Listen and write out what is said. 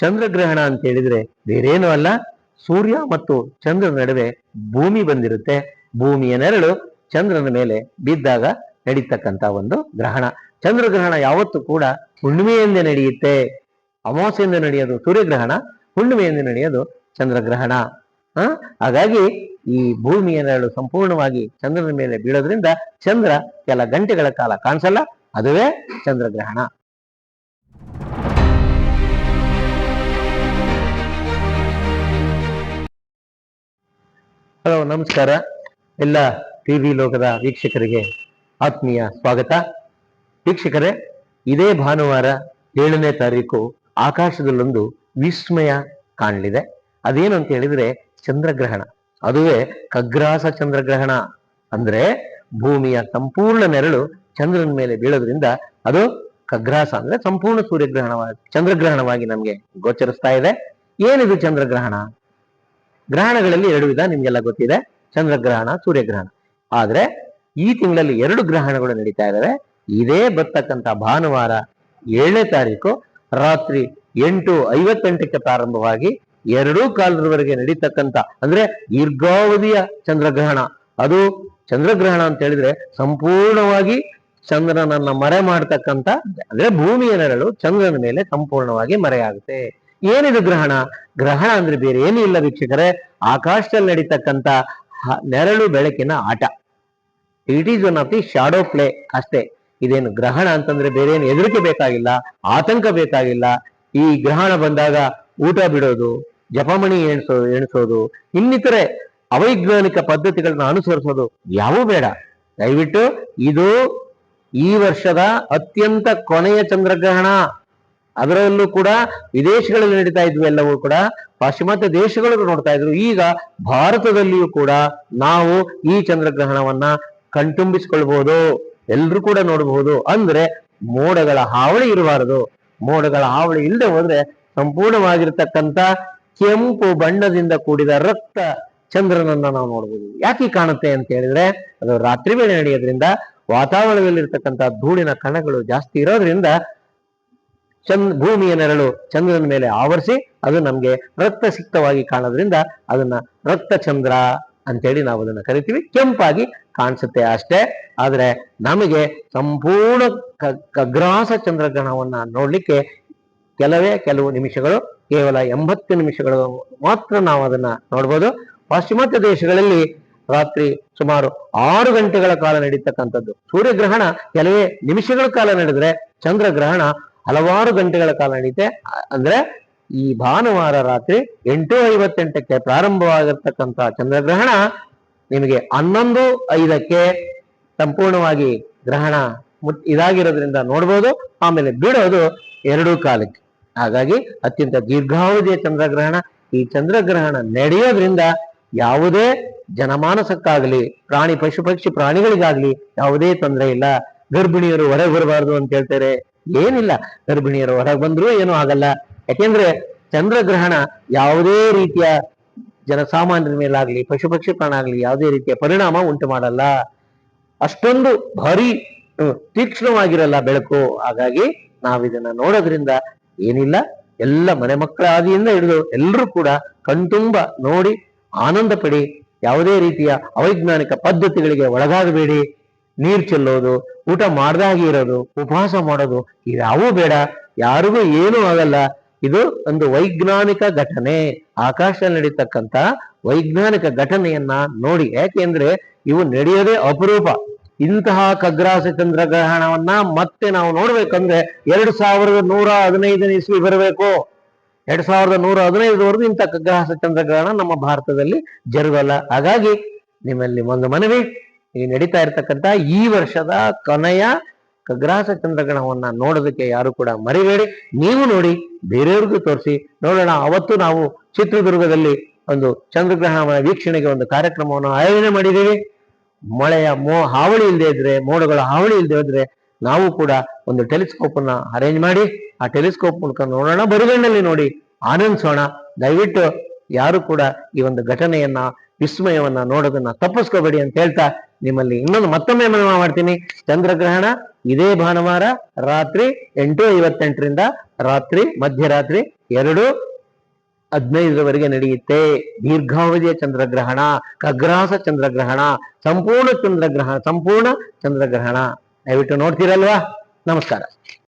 ಚಂದ್ರಗ್ರಹಣ ಅಂತ ಹೇಳಿದ್ರೆ ಬೇರೇನೂ ಅಲ್ಲ, ಸೂರ್ಯ ಮತ್ತು ಚಂದ್ರನ ನಡುವೆ ಭೂಮಿ ಬಂದಿರುತ್ತೆ. ಭೂಮಿಯ ನೆರಳು ಚಂದ್ರನ ಮೇಲೆ ಬಿದ್ದಾಗ ನಡೀತಕ್ಕಂತ ಒಂದು ಗ್ರಹಣ. ಚಂದ್ರಗ್ರಹಣ ಯಾವತ್ತು ಕೂಡ ಹುಣ್ಣಿಮೆಯಿಂದ ನಡೆಯುತ್ತೆ. ಅಮಾವಾಸ್ಯೆಯಿಂದ ನಡೆಯೋದು ಸೂರ್ಯಗ್ರಹಣ, ಹುಣ್ಣಿಮೆಯಿಂದ ನಡೆಯೋದು ಚಂದ್ರಗ್ರಹಣ. ಹಾಗಾಗಿ ಈ ಭೂಮಿಯ ನೆರಳು ಸಂಪೂರ್ಣವಾಗಿ ಚಂದ್ರನ ಮೇಲೆ ಬೀಳೋದ್ರಿಂದ ಚಂದ್ರ ಕೆಲ ಗಂಟೆಗಳ ಕಾಲ ಕಾಣಿಸಲ್ಲ, ಅದುವೇ ಚಂದ್ರಗ್ರಹಣ. ಹಲೋ, ನಮಸ್ಕಾರ. ಎಲ್ಲ ಟಿವಿ ಲೋಕದ ವೀಕ್ಷಕರಿಗೆ ಆತ್ಮೀಯ ಸ್ವಾಗತ. ವೀಕ್ಷಕರೇ, ಇದೇ ಭಾನುವಾರ ಏಳನೇ ತಾರೀಕು ಆಕಾಶದಲ್ಲೊಂದು ವಿಸ್ಮಯ ಕಾಣಲಿದೆ. ಅದೇನು ಅಂತ ಹೇಳಿದ್ರೆ ಚಂದ್ರಗ್ರಹಣ. ಅದುವೇ ಕಗ್ರಾಸ ಚಂದ್ರಗ್ರಹಣ. ಅಂದ್ರೆ ಭೂಮಿಯ ಸಂಪೂರ್ಣ ನೆರಳು ಚಂದ್ರನ ಮೇಲೆ ಬೀಳೋದ್ರಿಂದ ಅದು ಕಗ್ರಾಸ ಅಂದ್ರೆ ಸಂಪೂರ್ಣ ಸೂರ್ಯಗ್ರಹಣವಾಗಿ, ಚಂದ್ರಗ್ರಹಣವಾಗಿ ನಮ್ಗೆ ಗೋಚರಿಸ್ತಾ ಇದೆ. ಏನಿದು ಚಂದ್ರಗ್ರಹಣ? ಗ್ರಹಣಗಳಲ್ಲಿ ಎರಡು ವಿಧ ನಿಮ್ಗೆಲ್ಲ ಗೊತ್ತಿದೆ. ಚಂದ್ರಗ್ರಹಣ, ಸೂರ್ಯಗ್ರಹಣ. ಆದ್ರೆ ಈ ತಿಂಗಳಲ್ಲಿ ಎರಡು ಗ್ರಹಣಗಳು ನಡೀತಾ ಇದಾವೆ ಇದೇ ಬರ್ತಕ್ಕಂತ ಭಾನುವಾರ ಏಳನೇ ತಾರೀಕು ರಾತ್ರಿ ಎಂಟು ಐವತ್ತೆಂಟಕ್ಕೆ ಪ್ರಾರಂಭವಾಗಿ ಎರಡೂ ಕಾಲದವರೆಗೆ ನಡೀತಕ್ಕಂಥ ಅಂದ್ರೆ ದೀರ್ಘಾವಧಿಯ ಚಂದ್ರಗ್ರಹಣ. ಅದು ಚಂದ್ರಗ್ರಹಣ ಅಂತ ಹೇಳಿದ್ರೆ ಸಂಪೂರ್ಣವಾಗಿ ಚಂದ್ರನನ್ನ ಮರೆ ಮಾಡ್ತಕ್ಕಂಥ ಅಂದ್ರೆ ಭೂಮಿಯ ನೆರಳು ಚಂದ್ರನ ಮೇಲೆ ಸಂಪೂರ್ಣವಾಗಿ ಮರೆಯಾಗುತ್ತೆ. ಏನಿದು ಗ್ರಹಣ? ಗ್ರಹಣ ಅಂದ್ರೆ ಬೇರೆ ಏನೂ ಇಲ್ಲ ವೀಕ್ಷಕರೇ. ಆಕಾಶದಲ್ಲಿ ನಡೀತಕ್ಕಂತ ನೆರಳು ಬೆಳಕಿನ ಆಟ. It is one of the shadow play ಅಷ್ಟೇ. ಇದೇನು ಗ್ರಹಣ ಅಂತಂದ್ರೆ ಬೇರೆ ಏನು ಹೆದರಿಕೆ ಬೇಕಾಗಿಲ್ಲ, ಆತಂಕ ಬೇಕಾಗಿಲ್ಲ. ಈ ಗ್ರಹಣ ಬಂದಾಗ ಊಟ ಬಿಡೋದು, ಜಪಮಣಿ ಎಣಿಸೋ, ಎಣಿಸೋದು, ಇನ್ನಿತರೆ ಅವೈಜ್ಞಾನಿಕ ಪದ್ಧತಿಗಳನ್ನ ಅನುಸರಿಸೋದು ಯಾವೂ ಬೇಡ. ದಯವಿಟ್ಟು ಇದು ಈ ವರ್ಷದ ಅತ್ಯಂತ ಕೊನೆಯ ಚಂದ್ರಗ್ರಹಣ. ಅದರಲ್ಲೂ ಕೂಡ ವಿದೇಶಗಳಲ್ಲಿ ನಡೀತಾ ಇದ್ವು ಎಲ್ಲವೂ ಕೂಡ ಪಾಶ್ಚಿಮಾತ್ಯ ದೇಶಗಳು ನೋಡ್ತಾ ಇದ್ರು. ಈಗ ಭಾರತದಲ್ಲಿಯೂ ಕೂಡ ನಾವು ಈ ಚಂದ್ರಗ್ರಹಣವನ್ನ ಕಣ್ತುಂಬಿಸಿಕೊಳ್ಬಹುದು ಎಲ್ರು ಕೂಡ ನೋಡಬಹುದು ಅಂದ್ರೆ ಮೋಡಗಳ ಹಾವಳಿ ಇರಬಾರದು. ಮೋಡಗಳ ಹಾವಳಿ ಇಲ್ಲದೆ ಹೋದ್ರೆ ಸಂಪೂರ್ಣವಾಗಿರ್ತಕ್ಕಂತ ಕೆಂಪು ಬಣ್ಣದಿಂದ ಕೂಡಿದ ರಕ್ತ ಚಂದ್ರನನ್ನ ನಾವು ನೋಡಬಹುದು ಯಾಕೆ ಕಾಣುತ್ತೆ ಅಂತ ಹೇಳಿದ್ರೆ, ಅದು ರಾತ್ರಿ ವೇಳೆ ನಡೆಯೋದ್ರಿಂದ ವಾತಾವರಣದಲ್ಲಿರ್ತಕ್ಕಂಥ ಧೂಳಿನ ಕಣಗಳು ಜಾಸ್ತಿ ಇರೋದ್ರಿಂದ ಚಂದ್ ಭೂಮಿಯ ನೆರಳು ಚಂದ್ರನ ಮೇಲೆ ಆವರಿಸಿ ಅದು ನಮಗೆ ರಕ್ತ ಸಿಕ್ತವಾಗಿ ಕಾಣೋದ್ರಿಂದ ಅದನ್ನ ರಕ್ತ ಚಂದ್ರ ಅಂತೇಳಿ ನಾವು ಅದನ್ನ ಕರಿತೀವಿ. ಕೆಂಪಾಗಿ ಕಾಣಿಸುತ್ತೆ ಅಷ್ಟೇ. ಆದರೆ ನಮಗೆ ಸಂಪೂರ್ಣ ಕಗ್ರಾಸ ಚಂದ್ರಗ್ರಹಣವನ್ನು ನೋಡ್ಲಿಕ್ಕೆ ಕೆಲವೇ ಕೆಲವು ನಿಮಿಷಗಳು, ಕೇವಲ ಎಂಬತ್ತು ನಿಮಿಷಗಳು ಮಾತ್ರ ನಾವು ಅದನ್ನ ನೋಡ್ಬೋದು. ಪಾಶ್ಚಿಮಾತ್ಯ ದೇಶಗಳಲ್ಲಿ ರಾತ್ರಿ ಸುಮಾರು ಆರು ಗಂಟೆಗಳ ಕಾಲ ನಡೀತಕ್ಕಂಥದ್ದು. ಸೂರ್ಯಗ್ರಹಣ ಕೆಲವೇ ನಿಮಿಷಗಳ ಕಾಲ ನಡೆದರೆ ಚಂದ್ರಗ್ರಹಣ ಹಲವಾರು ಗಂಟೆಗಳ ಕಾಲ ನಡೀತೆ. ಅಂದ್ರೆ ಈ ಭಾನುವಾರ ರಾತ್ರಿ ಎಂಟು ಐವತ್ತೆಂಟಕ್ಕೆ ಪ್ರಾರಂಭವಾಗಿರ್ತಕ್ಕಂತಹ ಚಂದ್ರಗ್ರಹಣ ನಿಮಗೆ ಹನ್ನೊಂದು ಐದಕ್ಕೆ ಸಂಪೂರ್ಣವಾಗಿ ಗ್ರಹಣ ಇದಾಗಿರೋದ್ರಿಂದ ನೋಡ್ಬೋದು. ಆಮೇಲೆ ಬಿಡೋದು ಎರಡೂ ಕಾಲಕ್ಕೆ. ಹಾಗಾಗಿ ಅತ್ಯಂತ ದೀರ್ಘಾವಧಿಯ ಚಂದ್ರಗ್ರಹಣ. ಈ ಚಂದ್ರಗ್ರಹಣ ನಡೆಯೋದ್ರಿಂದ ಯಾವುದೇ ಜನಮಾನಸಕ್ಕಾಗಲಿ, ಪ್ರಾಣಿ ಪಶು ಪಕ್ಷಿ ಪ್ರಾಣಿಗಳಿಗಾಗ್ಲಿ ಯಾವುದೇ ತೊಂದರೆ ಇಲ್ಲ. ಗರ್ಭಿಣಿಯರು ಹೊರಗೆ ಬರಬಾರ್ದು ಅಂತ ಹೇಳ್ತಾರೆ. ಏನಿಲ್ಲ ಗರ್ಭಿಣಿಯರು ಹೊರಗೆ ಬಂದ್ರೂ ಏನೂ ಆಗಲ್ಲ. ಯಾಕೆಂದ್ರೆ ಚಂದ್ರಗ್ರಹಣ ಯಾವುದೇ ರೀತಿಯ ಜನಸಾಮಾನ್ಯರ ಮೇಲಾಗ್ಲಿ, ಪಶು ಪಕ್ಷಿ ಪ್ರಾಣ ಆಗ್ಲಿ ಯಾವುದೇ ರೀತಿಯ ಪರಿಣಾಮ ಉಂಟು ಮಾಡಲ್ಲ. ಅಷ್ಟೊಂದು ಭಾರಿ ತೀಕ್ಷ್ಣವಾಗಿರಲ್ಲ ಬೆಳಕು. ಹಾಗಾಗಿ ನಾವಿದನ್ನ ನೋಡೋದ್ರಿಂದ ಏನಿಲ್ಲ, ಎಲ್ಲ ಮನೆ ಮಕ್ಕಳ ಆದಿಯಿಂದ ಹಿಡಿದು ಎಲ್ಲರೂ ಕೂಡ ಕಣ್ತುಂಬ ನೋಡಿ ಆನಂದ ಪಡಿ, ಯಾವುದೇ ರೀತಿಯ ಅವೈಜ್ಞಾನಿಕ ಪದ್ಧತಿಗಳಿಗೆ ಒಳಗಾಗಬೇಡಿ. ನೀರು ಚೆಲ್ಲೋದು ಊಟ ಮಾಡ್ದಾಗಿ ಇರೋದು ಉಪವಾಸ ಮಾಡೋದು ಇದಾವೂ ಬೇಡ, ಯಾರಿಗೂ ಏನೂ ಆಗಲ್ಲ. ಇದು ಒಂದು ವೈಜ್ಞಾನಿಕ ಘಟನೆ. ಆಕಾಶ ನಡೀತಕ್ಕಂತ ವೈಜ್ಞಾನಿಕ ಘಟನೆಯನ್ನ ನೋಡಿ. ಯಾಕೆಂದ್ರೆ ಇವು ನಡೆಯೋದೇ ಅಪರೂಪ. ಇಂತಹ ಖಗ್ರಾಸ ಚಂದ್ರಗ್ರಹಣವನ್ನ ಮತ್ತೆ ನಾವು ನೋಡ್ಬೇಕಂದ್ರೆ ಎರಡ್ ಸಾವಿರದ ನೂರ ಹದಿನೈದನೇ ಇಸ್ವಿ ಬರಬೇಕು. ಎರಡ್ ಸಾವಿರದ ನೂರ ಹದಿನೈದರವರೆಗೂ ಇಂಥ ಖಗ್ರಾಸ ಚಂದ್ರಗ್ರಹಣ ನಮ್ಮ ಭಾರತದಲ್ಲಿ ಜರುಗಲ್ಲ. ಹಾಗಾಗಿ ನಿಮ್ಮಲ್ಲಿ ಒಂದು ಮನವಿ. ಈ ನಡೀತಾ ಇರತಕ್ಕಂತ ಈ ವರ್ಷದ ಕೊನೆಯ ಖಗ್ರಾಸ ಚಂದ್ರಗ್ರಹವನ್ನ ನೋಡೋದಕ್ಕೆ ಯಾರು ಕೂಡ ಮರಿಬೇಡಿ. ನೀವು ನೋಡಿ ಬೇರೆಯವ್ರಿಗೂ ತೋರಿಸಿ ನೋಡೋಣ. ಅವತ್ತು ನಾವು ಚಿತ್ರದುರ್ಗದಲ್ಲಿ ಒಂದು ಚಂದ್ರಗ್ರಹಣ ವೀಕ್ಷಣೆಗೆ ಒಂದು ಕಾರ್ಯಕ್ರಮವನ್ನು ಆಯೋಜನೆ ಮಾಡಿದ್ದೀವಿ. ಮಳೆಯ ಮೋ, ಹಾವಳಿ ಇಲ್ಲದೆ ಇದ್ರೆ, ಮೋಡಗಳ ಹಾವಳಿ ಇಲ್ಲದೆ ಇದ್ರೆ ನಾವು ಕೂಡ ಒಂದು ಟೆಲಿಸ್ಕೋಪ್ ಅನ್ನ ಅರೇಂಜ್ ಮಾಡಿ, ಆ ಟೆಲಿಸ್ಕೋಪ್ ಮೂಲಕ ನೋಡೋಣ. ಬರಿಗಣ್ಣಲ್ಲಿ ನೋಡಿ ಆನಂದಿಸೋಣ. ದಯವಿಟ್ಟು ಯಾರು ಕೂಡ ಈ ಒಂದು ಘಟನೆಯನ್ನ, ವಿಸ್ಮಯವನ್ನ ನೋಡೋದನ್ನ ತಪ್ಪಿಸ್ಕೋಬೇಡಿ ಅಂತ ಹೇಳ್ತಾ ನಿಮ್ಮಲ್ಲಿ. ಇನ್ನೊಂದು ಮತ್ತೊಮ್ಮೆ ಮನವಿ ಮಾಡ್ತೀನಿ. ಚಂದ್ರಗ್ರಹಣ ಇದೇ ಭಾನುವಾರ ರಾತ್ರಿ ಎಂಟು ಐವತ್ತೆಂಟರಿಂದ ರಾತ್ರಿ, ಮಧ್ಯರಾತ್ರಿ ಎರಡು ಹದಿನೈದರವರೆಗೆ ನಡೆಯುತ್ತೆ. ದೀರ್ಘಾವಧಿಯ ಚಂದ್ರಗ್ರಹಣ ಕಗ್ರಾಸ ಚಂದ್ರಗ್ರಹಣ, ಸಂಪೂರ್ಣ ಚಂದ್ರಗ್ರಹಣ ಸಂಪೂರ್ಣ ಚಂದ್ರಗ್ರಹಣ. ದಯವಿಟ್ಟು ನೋಡ್ತೀರಲ್ವಾ? ನಮಸ್ಕಾರ.